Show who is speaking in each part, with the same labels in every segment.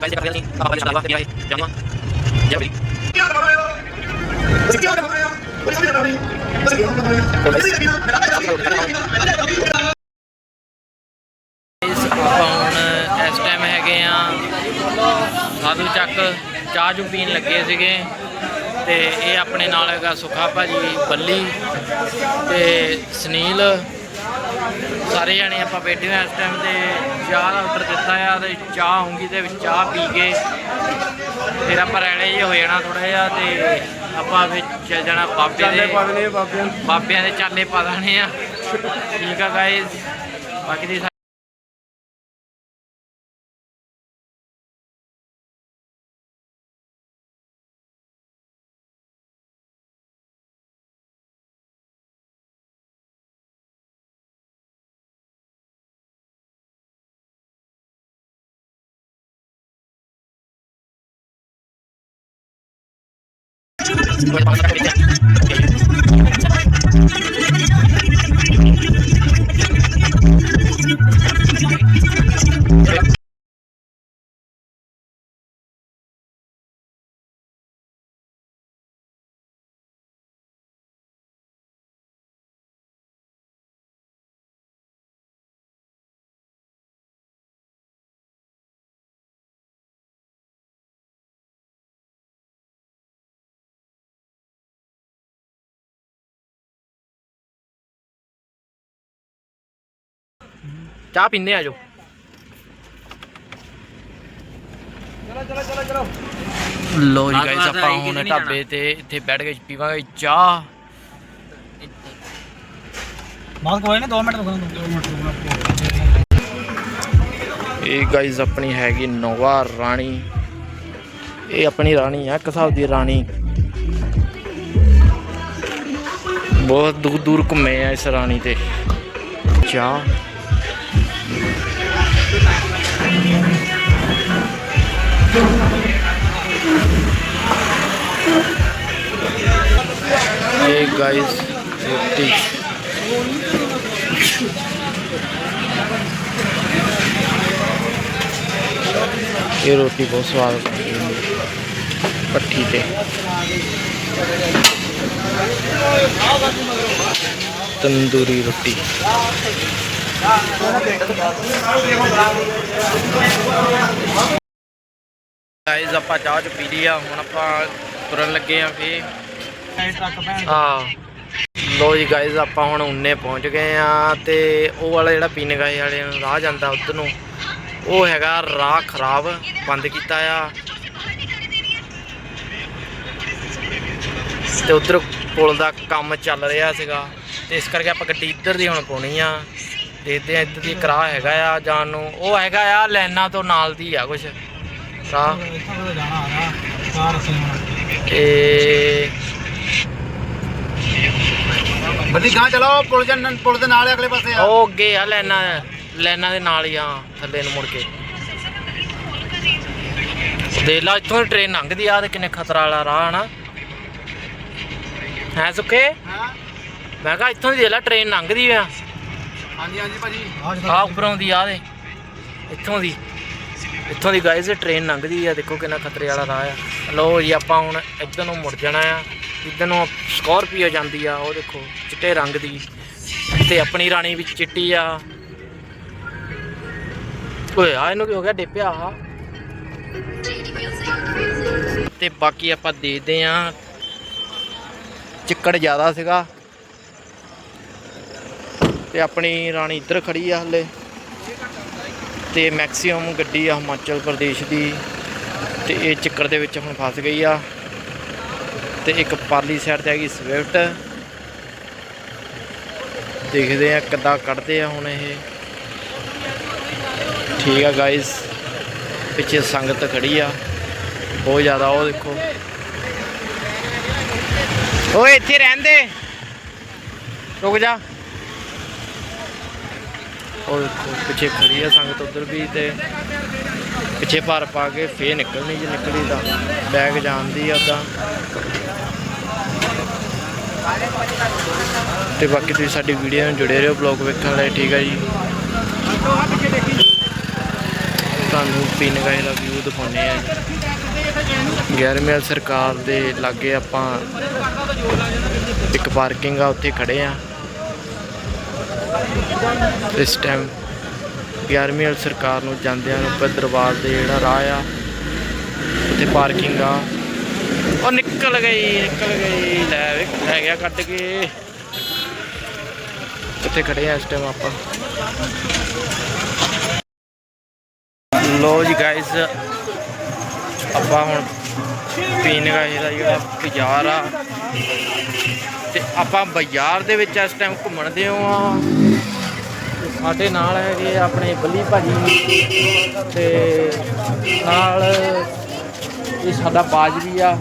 Speaker 1: Guys ਕਰਦੇ ਨਹੀਂ ਆਪਾਂ ਦੇ ਸ਼ਾਲਾ ਤੇਰਾ ਜਾਨਵਾ ਜੈ ਬਈ ਇਸ ਆਪਾਂ ਹੁਣ ਇਸ ਟਾਈਮ ਹੈਗੇ ਆ। ਸਾਧੂ ਚੱਕ ਚਾਹ ਚੂ ਪੀਣ ਲੱਗੇ ਸੀਗੇ। ਤੇ ਇਹ ਆਪਣੇ ਨਾਲ ਹੈਗਾ ਸੁਖਾ ਭਾਜੀ ਬੱਲੀ ਤੇ ਸੁਨੀਲ। ਸਾਰੇ ਜਣੇ ਆਪਾਂ ਬੈਠੇ ਆ ਇਸ ਟਾਈਮ ਤੇ ਚਾਹ ਦਾ ਆਰਡਰ ਦਿੱਤਾ ਆ ਤੇ ਚਾਹ ਹੋਊਗੀ ਤੇ ਵਿੱਚ ਚਾਹ ਪੀ ਕੇ ਫਿਰ ਆਪਾਂ ਰਹਿਣੇ ਜੇ ਹੋ ਜਾਣਾ ਥੋੜਾ ਜਿਹਾ ਤੇ ਆਪਾਂ ਵਿੱਚ ਚੱਲ ਜਾਣਾ ਬਾਬੇ ਦੇ ਬਾਬਿਆਂ ਦੇ ਚਾਲੇ ਪਾ ਦੇਣੇ ਆ। ਠੀਕ ਆ ਗਾਇਸ ਬਾਕੀ ਦੀ Dua tahun. ਚਾਹ ਪੀਂਦੇ ਆ ਜੋ ਲੋ ਜੀ ਗਾਇਸ ਆਪਾਂ ਹੁਣ ਢਾਬੇ ਤੇ ਇੱਥੇ ਬੈਠ ਕੇ ਪੀਵਾਂਗੇ ਚਾਹ।
Speaker 2: ਬਾਤ ਕੋਈ ਨਾ 2 ਮਿੰਟ ਰੁਕਣਾ 2 ਮਿੰਟ ਰੁਕਣਾ
Speaker 1: ਇਹ ਗਾਇਸ ਆਪਣੀ ਹੈਗੀ ਨੋਵਾ ਰਾਣੀ। ਇਹ ਆਪਣੀ ਰਾਣੀ ਆ ਇੱਕ ਹਿਸਾਬ ਦੀ ਰਾਣੀ। ਬਹੁਤ ਦੂਰ ਦੂਰ ਘੁੰਮੇ ਆ ਇਸ ਰਾਣੀ ਤੇ। ਚਾਹ। ਇਹ ਗਾਇਸ ਰੋਟੀ ਇਹ ਰੋਟੀ ਬਹੁਤ ਸਵਾਦ ਬਣਦੀ ਹੈ ਪੱਠੀ ਤੇ ਤੰਦੂਰੀ ਰੋਟੀ ਗਾਇਸ ਆਪਾਂ ਚਾਹ ਚ ਪੀ ਲਈ ਆ ਹੁਣ ਆਪਾਂ ਤੁਰਨ ਲੱਗੇ ਆ ਫੇ
Speaker 2: ਟਰੱਕ ਭੈਣ।
Speaker 1: ਹਾਂ। ਲੋ ਜੀ ਗਾਇਸ ਆਪਾਂ ਹੁਣ ਉੰਨੇ ਪਹੁੰਚ ਗਏ ਆ ਤੇ ਉਹ ਵਾਲਾ ਜਿਹੜਾ ਪੀਨੇ ਗਾਏ ਵਾਲੇ ਨੂੰ ਰਾਹ ਜਾਂਦਾ ਉਧਰ ਨੂੰ ਉਹ ਹੈਗਾ ਰਾਹ ਖਰਾਬ ਬੰਦ ਕੀਤਾ ਆ। ਤੇ ਉਧਰ ਪੁਲ ਦਾ ਕੰਮ ਚੱਲ ਰਿਹਾ ਸੀਗਾ ਤੇ ਇਸ ਕਰਕੇ ਆਪਾਂ ਗੱਡੀ ਇੱਧਰ ਦੀ ਹੁਣ ਪਾਉਣੀ ਆ। ਦੇਖਦੇ ਆ ਇੱਧਰ ਦੀ ਇੱਕ ਰਾਹ ਹੈਗਾ ਆ ਜਾਣ ਨੂੰ ਉਹ ਹੈਗਾ ਆ ਲੈਣਾ ਤੋਂ ਨਾਲ ਦੀ ਆ ਕੁਛ। ਰਾਹ।
Speaker 2: ਤੋਂ ਜਾਣਾ ਆ ਨਾ ਕਾਰ ਅਸੀਂ
Speaker 1: ਤੇ
Speaker 2: ਬੱਲੀ ਗਾਂ ਚਲਾਓ ਪੁਲ ਦੇ ਪੁਲ ਦੇ ਨਾਲ ਅਗਲੇ ਪਾਸੇ
Speaker 1: ਉਹ ਅੱਗੇ ਆ ਲੈਣਾ ਲੈਣਾ ਦੇ ਨਾਲ ਹੀ ਆ ਥੱਲੇ ਨੂੰ ਮੁੜ ਕੇ। ਦੇਖ ਲਾ ਇੱਥੋਂ ਟ੍ਰੇਨ ਲੰਘਦੀ ਆ ਤੇ ਕਿੰਨੇ ਖਤਰਾ ਵਾਲਾ ਰਾਹ ਨਾ। ਹੈ ਸੁੱਖੇ?
Speaker 2: ਹਾਂ?
Speaker 1: ਮੈਂ ਕਿਹਾ ਇੱਥੋਂ ਦੀ ਦੇਖ ਲਾ ਟ੍ਰੇਨ ਲੰਘਦੀ ਆ।
Speaker 2: ਹਾਂਜੀ ਹਾਂਜੀ ਭਾਜੀ।
Speaker 1: ਆ ਉੱਪਰੋਂ ਦੀ ਆ ਦੇ। ਇੱਥੋਂ ਦੀ। ਇੱਥੋਂ ਦੀ ਗਾਇਜ਼ ਟ੍ਰੇਨ ਲੰਘਦੀ ਆ ਦੇਖੋ ਕਿੰਨਾ ਖਤਰੇ ਵਾਲਾ ਰਾਹ ਆ। ਲੋ ਜੀ ਆਪਾਂ ਹੁਣ ਇੱਧਰ ਨੂੰ ਮੁੜ ਜਾਣਾ ਆ। ਇੱਧਰ ਨੂੰ ਸਕਾਰਪੀਓ ਜਾਂਦੀ ਆ ਉਹ ਦੇਖੋ। ਚਿੱਟੇ ਰੰਗ ਦੀ ਤੇ ਆਪਣੀ ਰਾਣੀ ਵਿੱਚ ਚਿੱਟੀ ਆ। ਓਏ, ਆ ਇਹਨੂੰ ਕੀ ਹੋ ਗਿਆ? ਡੇਪਿਆ ਆ। ਤੇ ਬਾਕੀ ਆਪਾਂ ਦੇਖਦੇ ਆ ਚਿੱਕੜ ਜ਼ਿਆਦਾ ਸੀਗਾ। ਤੇ ਆਪਣੀ ਰਾਣੀ ਇੱਧਰ ਖੜੀ ਆ ਹਲੇ। ਤੇ ਮੈਕਸਿਮਮ ਗੱਡੀ ਆ ਹਿਮਾਚਲ ਪ੍ਰਦੇਸ਼ ਦੀ। ਤੇ ਇਹ ਚੱਕਰ ਦੇ ਵਿੱਚ ਹੁਣ ਫਸ ਗਈ ਆ। ਤੇ ਇੱਕ ਪਰਲੀ ਸਾਈਡ ਤੇ ਹੈਗੀ ਸਵਿਫਟ। ਦੇਖਦੇ ਆ ਕਿੱਦਾਂ ਕੱਢਦੇ ਆ ਹੁਣ ਇਹ। ਠੀਕ ਆ ਗਾਇਸ ਪਿੱਛੇ ਸੰਗਤ ਖੜੀ ਆ। ਬਹੁਤ ਜ਼ਿਆਦਾ ਉਹ ਦੇਖੋ। ਓਏ, ਇੱਥੇ ਰਹਿੰਦੇ ਰੁਕ ਜਾ। ਉਹ ਪਿੱਛੇ ਖੜੀ ਆ ਸੰਗਤ ਉਧਰ ਵੀ ਤੇ ਪਿੱਛੇ ਭਰ ਪਾ ਕੇ ਫੇਰ ਨਿਕਲਣੀ ਜੇ ਨਿਕਲੀ ਤਾਂ ਬੈਗ ਜਾਂਦੀ ਆ ਉਦਾਂ। ਤੇ ਬਾਕੀ ਤੁਸੀਂ ਸਾਡੀ ਵੀਡੀਓ ਨਾਲ ਜੁੜੇ ਰਹੋ ਬਲੌਗ ਵੇਖਣ ਲਈ ਠੀਕ ਆ ਜੀ। ਤੁਹਾਨੂੰ ਪੀਨਗਾਏ ਦਾ ਵਿਊ ਦਿਖਾਉਂਦੇ ਆ 11ਵੀਂ ਸਰਕਾਰ ਦੇ ਲਾਗੇ ਆਪਾਂ ਇੱਕ ਪਾਰਕਿੰਗ ਆ, ਉੱਥੇ ਖੜੇ ਆ। ਇਸ ਟਾਈਮ 11ਵੀਂ ਸਰਕਾਰ ਨੂੰ ਜਾਂਦਿਆਂ ਨੂੰ ਉੱਪਰ ਦਰਬਾਰ ਦੇ ਜਿਹੜਾ ਰਾਹ ਆ, ਉੱਥੇ ਪਾਰਕਿੰਗ ਆ। ਉਹ ਨਿਕਲ ਗਈ ਨਿਕਲ ਗਈ। ਲੈ ਵੇ, ਲੈ ਗਿਆ ਕੱਢ ਕੇ। ਉੱਥੇ ਖੜੇ ਆ ਇਸ ਟਾਈਮ ਆਪਾਂ? ਲੋ ਜੀ ਗਾਇਸ ਆਪਾਂ ਹੁਣ ਪੀਨਗਾਏ ਦਾ ਜਿਹੜਾ ਬਾਜ਼ਾਰ ਆ। ਤੇ ਆਪਾਂ ਬਾਜ਼ਾਰ ਦੇ ਵਿੱਚ ਇਸ ਟਾਈਮ ਘੁੰਮਣ ਦੇ ਆ। ਸਾਡੇ ਨਾਲ ਹੈਗੇ ਆਪਣੇ ਬੱਲੀ ਭਾਜੀ। ਤੇ ਨਾਲ ਇਹ ਸਾਡਾ ਬਾਜ ਵੀ ਆ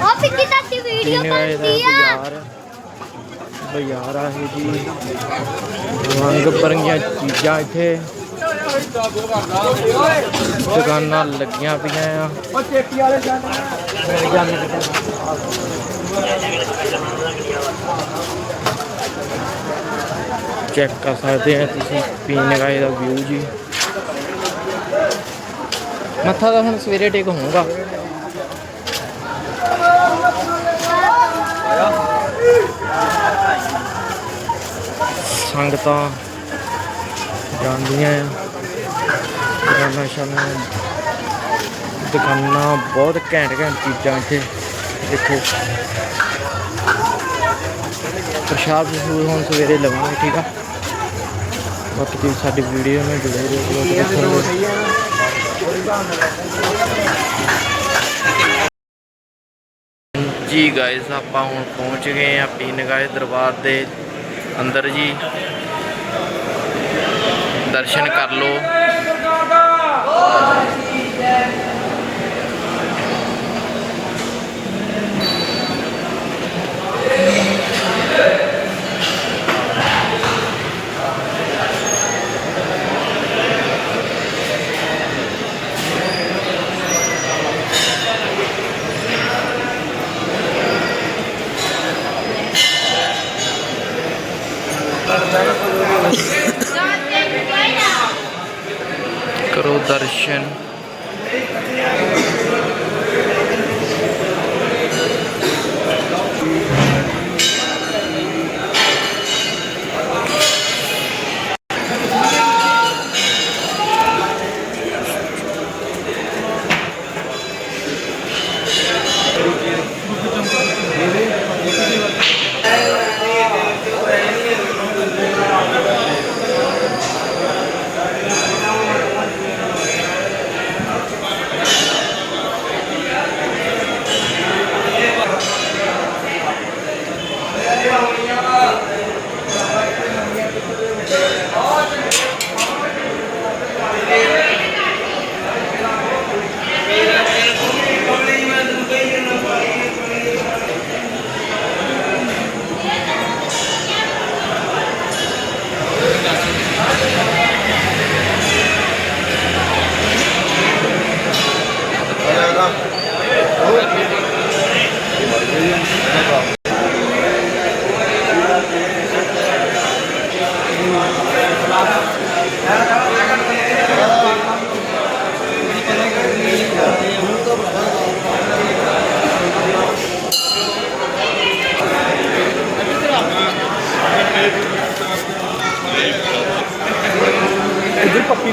Speaker 3: ਉਹ ਪਿੱਕੀ ਸਾਡੀ ਵੀਡੀਓ
Speaker 1: ਪੀਨਗਾਏ ਦਾ
Speaker 3: ਬਣਦੀ ਆ
Speaker 1: ਬਾਜ਼ਾਰ ਬਾਜ਼ਾਰ ਆ ਇਹ ਜੀ ਰੰਗ ਬਰੰਗੀਆਂ ਚੀਜ਼ਾਂ ਇੱਥੇ ਦੁਕਾਨਾਂ ਲੱਗੀਆਂ ਪਈਆਂ ਆ
Speaker 2: ਉਹ ਚੇਪੀ ਵਾਲੇ ਜਾਣੇ
Speaker 1: ਚੈੱਕ ਕਰ ਸਕਦੇ ਆ ਤੁਸੀਂ ਪੀਣ ਗਾਏ ਦਾ ਵਿਊ ਜੀ ਮੱਥਾ ਤਾਂ ਹੁਣ ਸਵੇਰੇ ਟੇਕ ਹੋਊਗਾ ਸੰਗਤਾਂ ਜਾਂਦੀਆਂ ਆ ਦੁਕਾਨਾਂ ਸ਼ਾਨਾਂ ਦੁਕਾਨਾਂ ਬਹੁਤ ਘੈਂਟ ਘੈਂਟ ਚੀਜ਼ਾਂ ਇੱਥੇ ਦੇਖੋ ਪ੍ਰਸ਼ਾਦ ਮਸ਼ਹੂਰ ਹੁਣ ਸਵੇਰੇ ਲਵਾਂਗੇ ਠੀਕ ਆ ਬਾਕੀ ਤੁਸੀਂ ਸਾਡੀ ਵੀਡੀਓ ਨਾਲ ਜੁੜੇ ਰਹੋ ਜੀ ਗਾਇਸ ਆਪਾਂ ਹੁਣ ਪਹੁੰਚ ਗਏ ਆ ਪੀਨਗਾਏ ਦਰਬਾਰ ਦੇ ਅੰਦਰ ਜੀ। ਦਰਸ਼ਨ ਕਰ ਲਓ।
Speaker 2: ਇਧਰ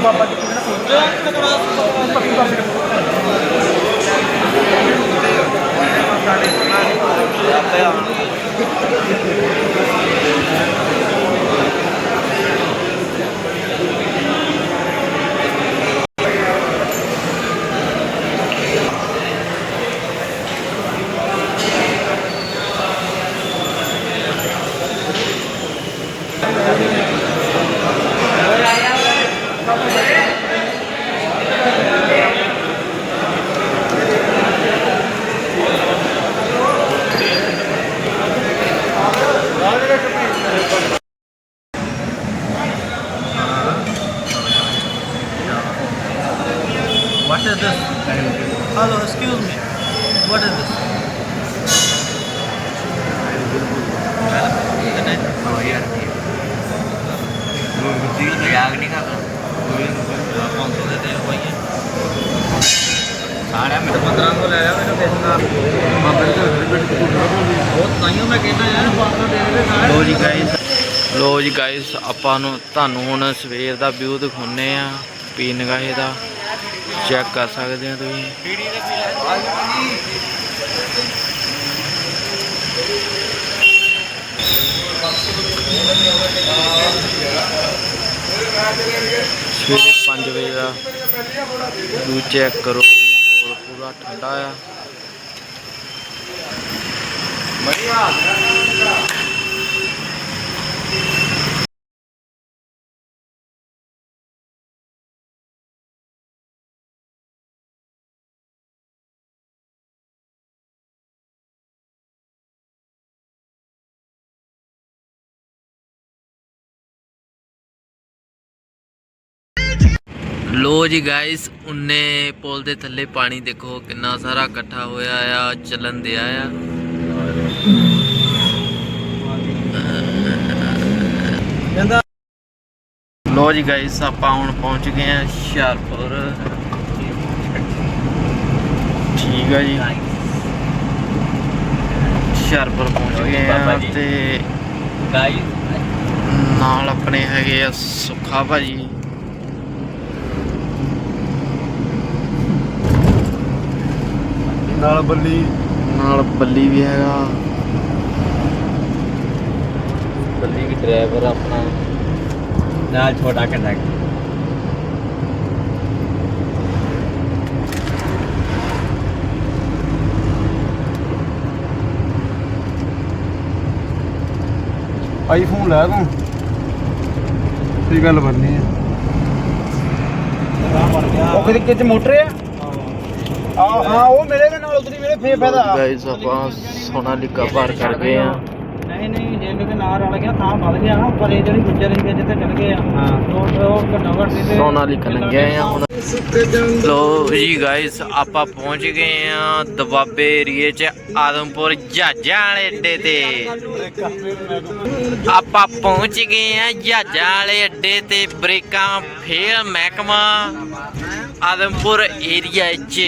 Speaker 2: ਬਾਬਾ ਜੀ ਕਿਹਨਾਂ ਕੋਲ
Speaker 4: is this? Hello, excuse me. What is this?
Speaker 2: Oh, yeah.
Speaker 4: ਆਪਾਂ 15 ਤੋਂ ਲੈ ਆ ਮੈਨੂੰ ਕਿਸੇ ਨਾਲ ਬਾਬੇ ਦੇ ਘਰ ਦੇ ਵਿੱਚ ਬਹੁਤ ਤਾਈਓ ਮੈਂ ਕਹਿੰਦਾ ਯਾਰ 15 ਦੇ ਦੇ ਨਾਲ
Speaker 1: ਲੋ ਜੀ ਗਾਇਸ ਲੋ ਜੀ ਗਾਇਸ ਆਪਾਂ ਨੂੰ ਤੁਹਾਨੂੰ ਹੁਣ ਸਵੇਰ ਦਾ ਵਿਊ ਦਿਖਾਉਨੇ ਆ ਪੀਨ ਗਾਹੇ ਦਾ ਚੈੱਕ ਕਰ ਸਕਦੇ ਆ ਤੁਸੀਂ ਸਵੇਰੇ 5 ਵਜੇ ਦਾ ਵਿਊ ਚੈੱਕ ਕਰੋ ਮਾਹੌਲ ਪੂਰਾ ਠੰਡਾ ਆ। ਲੋ ਜੀ ਗਾਇਸ ਉਨੇ ਪੁਲ ਦੇ ਥੱਲੇ ਪਾਣੀ ਦੇਖੋ ਕਿੰਨਾ ਸਾਰਾ ਇਕੱਠਾ ਹੋਇਆ ਆ ਚੱਲਣ ਦਿਆ ਆ।
Speaker 4: ਕਹਿੰਦਾ
Speaker 1: ਲੋ ਜੀ ਗਾਇਸ ਆਪਾਂ ਹੁਣ ਪਹੁੰਚ ਗਏ ਆ ਹੁਸ਼ਿਆਰਪੁਰ। ਠੀਕ ਆ ਜੀ। ਹੁਸ਼ਿਆਰਪੁਰ ਪਹੁੰਚ ਗਏ ਆ ਤੇ
Speaker 4: ਗਾਈਸ
Speaker 1: ਨਾਲ ਆਪਣੇ ਹੈਗੇ ਆ ਸੁੱਖਾ ਭਾਜੀ।
Speaker 2: ਨਾਲ ਬੱਲੀ।
Speaker 1: ਨਾਲ ਬੱਲੀ ਵੀ ਹੈਗਾ। ਬੱਲੀ ਵੀ ਡਰਾਈਵਰ ਆਪਣਾ।
Speaker 4: ਨਾਲ ਛੋਟਾ ਕੰਡਕਟਰ
Speaker 2: ਆਈਫੋਨ ਲੈ ਤੂੰ। ਕੀ ਗੱਲ ਬਣਨੀ ਹੈ ਉਹ ਕਿਤੇ ਕਿਤੇ ਮੋਟਰ ਆ ਆ? ਹਾਂ ਉਹ ਮੇਰੇ ਦੇ ਨਾਲ ਉਤਰੀ ਮੇਰੇ ਫੇਰ ਫਾਇਦਾ।
Speaker 1: ਗਾਇਸ ਆਪਾਂ ਸੋਨਾਲੀਕਾ ਪਾਰ ਕਰ ਗਏ ਆ
Speaker 4: ਨਹੀਂ ਨਹੀਂ ਜੇ ਮੇਰੇ ਨਾਲ ਰਲ ਗਿਆ ਤਾਂ ਵੱਧ ਗਿਆ ਨਾ ਪਰ ਇਹ ਜਿਹੜੀ ਗੁੱਜਰ ਸੀ ਜਿੱਥੇ ਚਲ ਗਏ ਆ ਹਾਂ। ਉਹ ਉਹ ਘੱਟੋ ਘੱਟ ਨਹੀਂ ਤੇ
Speaker 1: ਸੋਨਾਲੀਕਾ ਲੰਘਿਆ ਆ ਹੁਣ। ਲੋ ਜੀ ਗਾਇਸ ਆਪਾਂ ਪਹੁੰਚ ਗਏ ਆ ਦਬਾਬੇ ਏਰੀਏ ਚ ਆਦਮਪੁਰ ਜਹਾਜ਼ਾਂ ਵਾਲੇ ਅੱਡੇ ਤੇ। ਆਪਾਂ ਪਹੁੰਚ ਗਏ ਆ ਜਹਾਜ਼ਾਂ ਵਾਲੇ ਅੱਡੇ ਤੇ ਬ੍ਰੇਕਾਂ ਫੇਲ ਮਹਿਕਮਾ। ਆਦਮਪੁਰ ਏਰੀਆ ਚ